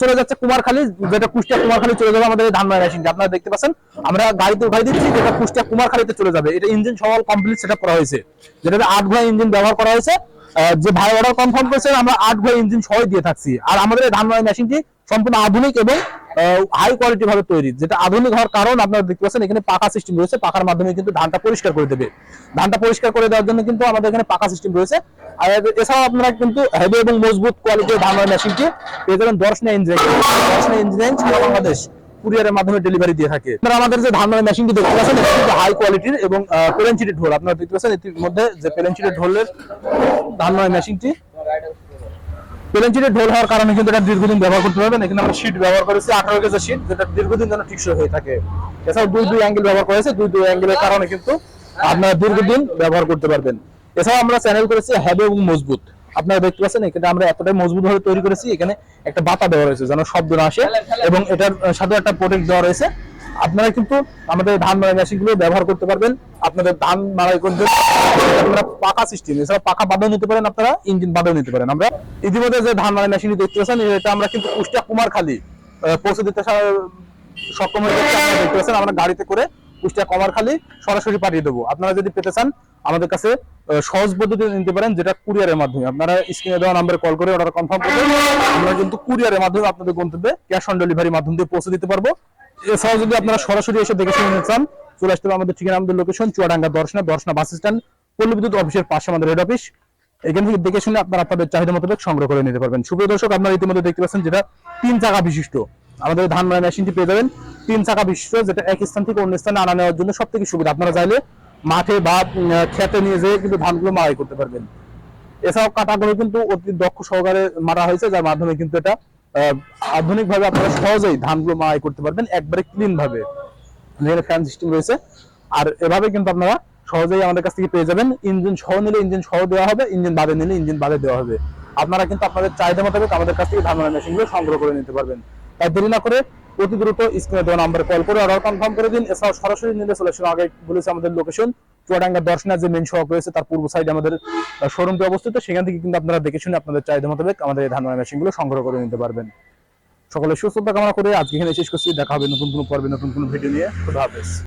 চলে যাচ্ছে কুমারখালী, যেটা কুষ্টিয়া কুমারখালী চলে যাবে আমাদের এই ধান মেশিনটা আপনারা দেখতে পাচ্ছেন, আমরা গাড়িতে উঠাই দিচ্ছি, যেটা কুষ্টিয়া কুমারখালীতে চলে যাবে। এটা ইঞ্জিন সহ কমপ্লিট সেটা করা হয়েছে। যেটাতে আট ঘোড়া ইঞ্জিন ব্যবহার করা হয়েছে। যে ভাই অর্ডার কনফার্ম করেছেন আমরা আট ঘোড়া ইঞ্জিন সহ দিয়ে থাকছি। আর আমাদের এই মেশিনটি সম্পূর্ণ আধুনিক এবং হাই কোয়ালিটি ভাবে তৈরি, যেটা আধুনিক হওয়ার কারণ আপনারা দেখতে পাচ্ছেন, এখানে পাকা সিস্টেম রয়েছে পাকার মাধ্যমে কিন্তু ধানটা পরিষ্কার করে দেবে। ধানটা পরিষ্কার করে দেওয়ার জন্য কিন্তু আমাদের এখানে পাকা সিস্টেম রয়েছে। আর এছাড়াও আপনারা কিন্তু হেভি এবং মজবুত কোয়ালিটির ধান মেশিনটি পেয়ে যাবেন দর্শনা ইঞ্জিনিয়ারিং দর্শনা ইঞ্জিনিয়ারিং বাংলাদেশ কুরিয়ারের মাধ্যমে ডেলিভারি দিয়ে থাকে। আপনারা আমাদের যে ধান মেশিনটি দেখতে পাচ্ছেন কিন্তু হাই কোয়ালিটির এবং পেলেনচিটেড ঢোল। আপনারা দেখতে পাচ্ছেন, এটির মধ্যে যে পেলেনচিটেড ঢোলের ধান মেশিনটি ঢোল হওয়ার কারণে কিন্তু এটা দীর্ঘদিন ব্যবহার করতে পারবেন। এখানে আমরা ব্যবহার করেছি, আঠারো যেটা দীর্ঘদিন যেন টিকসই হয়ে থাকে। এছাড়াও দুই দুই অ্যাঙ্গেল ব্যবহার করেছে, দুই দুই অ্যাঙ্গেলের কারণে কিন্তু আপনারা দীর্ঘদিন ব্যবহার করতে পারবেন। এছাড়াও আমরা চ্যানেল করেছি হ্যাভি এবং মজবুত। আপনারা দেখতে পাচ্ছেন, এখানে আমরা এতটাই মজবুত ভাবে তৈরি করেছি, এখানে একটা বাতা দেওয়া রয়েছে, যেন শব্দ না আসে। এবং এটার সাথে একটা প্রোটেক্ট দেওয়া রয়েছে। আপনারা কিন্তু আমাদের ধান মারাই মেশিনগুলো ব্যবহার করতে পারবেন। আপনাদের ধান মারাই করতে আপনারা পাকা সিস্টেম এছাড়া পাকা বাদাও নিতে পারেন আপনারা, ইঞ্জিন বাদাও নিতে পারেন আমরা। ইতিমধ্যে যে ধান মারাই মেশিনটি দেখতে পাচ্ছেন এটা আমরা কিন্তু কুষ্টিয়া কুমারখালী পৌঁছে দিতে সক্ষম হয়ে আপনারা দেখতে পাচ্ছেন, আমরা গাড়িতে করে কুষ্টিয়া কুমারখালী সরাসরি পাঠিয়ে দেবো। আপনারা যদি পেতে চান, আমাদের কাছে সহজ পদ্ধতি নিতে পারেন, যেটা কুরিয়ারের মাধ্যমে। আপনারা স্ক্রিনে দেওয়া নাম্বারে কল করে অর্ডার কনফার্ম করবেন। আমরা কিন্তু কুরিয়ারের মাধ্যমে আপনাদের গন্তব্যে ক্যাশ অন ডেলিভারি মাধ্যম দিয়ে পৌঁছে দিতে পারব। এছাড়াও যদি আপনারা সরাসরি এসে দেখে শুনে চান, চলে আসতে হবে আমাদের ঠিকানা, আমাদের location Chuadanga Darshana Darshana bus stand পল্লী বিদ্যুৎ অফিসের পাশে আমাদের হেড অফিস এখান থেকে দেখে শুনে আপনারা আপনাদের চাহিদা মোতাবেক সংগ্রহ করে নিতে পারবেন। সুপ্রিয় দর্শক, আপনারা ইতিমধ্যে দেখতে পাচ্ছেন যেটা তিন চাকা বিশিষ্ট। আমাদের ধান মারা মেশিনটি পেয়ে যাবেন। তিন চাকা বিশিষ্ট, যেটা এক স্থান থেকে অন্য স্থানে আনা নেওয়ার জন্য সব থেকে সুবিধা। আপনারা চাইলে মাঠে বা খেতে নিয়ে যেয়ে কিন্তু ধানগুলো মারাই করতে পারবেন। এছাড়াও কাটাগুলো কিন্তু অতি দক্ষ সহকারে মারা হয়েছে, যার মাধ্যমে কিন্তু এটা আধুনিক ভাবে আপনারা সহজেই ধানগুলো মারাই করতে পারবেন, একবারে ক্লিন ভাবে। যেখানে ফ্যান সিস্টেম রয়েছে। আর এভাবে কিন্তু আপনারা সহজেই আমাদের কাছ থেকে পেয়ে যাবেন। ইঞ্জিন সহ নিলে ইঞ্জিন সহ দেওয়া হবে, ইঞ্জিন বাদে নিলে ইঞ্জিন বাদে দেওয়া হবে। আপনারা কিন্তু আপনাদের চাহিদা মোতাবেক আমাদের কাছ থেকে ধান মেশিনগুলো সংগ্রহ করে নিতে পারবেন। তাই দেরি না করে অতি দ্রুত স্ক্রিনে দেওয়া নাম্বারে কল করে অর্ডার কনফার্ম করে দিন। এছাড়াও সরাসরি নিলে চলে আসুন আগে বলেছে আমাদের লোকেশন চুয়াডাঙ্গা দর্শনা যে মেন সড়ক রয়েছে, তার পূর্ব সাইডে আমাদের শোরুমটি অবস্থিত। সেখান থেকে কিন্তু আপনারা দেখে শুনে আপনাদের চাহিদা মোতাবেক আমাদের এই মেশিন মেশিনগুলো সংগ্রহ করে নিতে পারবেন। সকলে সুস্থতা কামনা করে আজকে এখানে শেষ করছি। দেখা হবে নতুন কোনো পর্বে, নতুন কোনো ভিডিও নিয়ে। খুদা হাফেজ।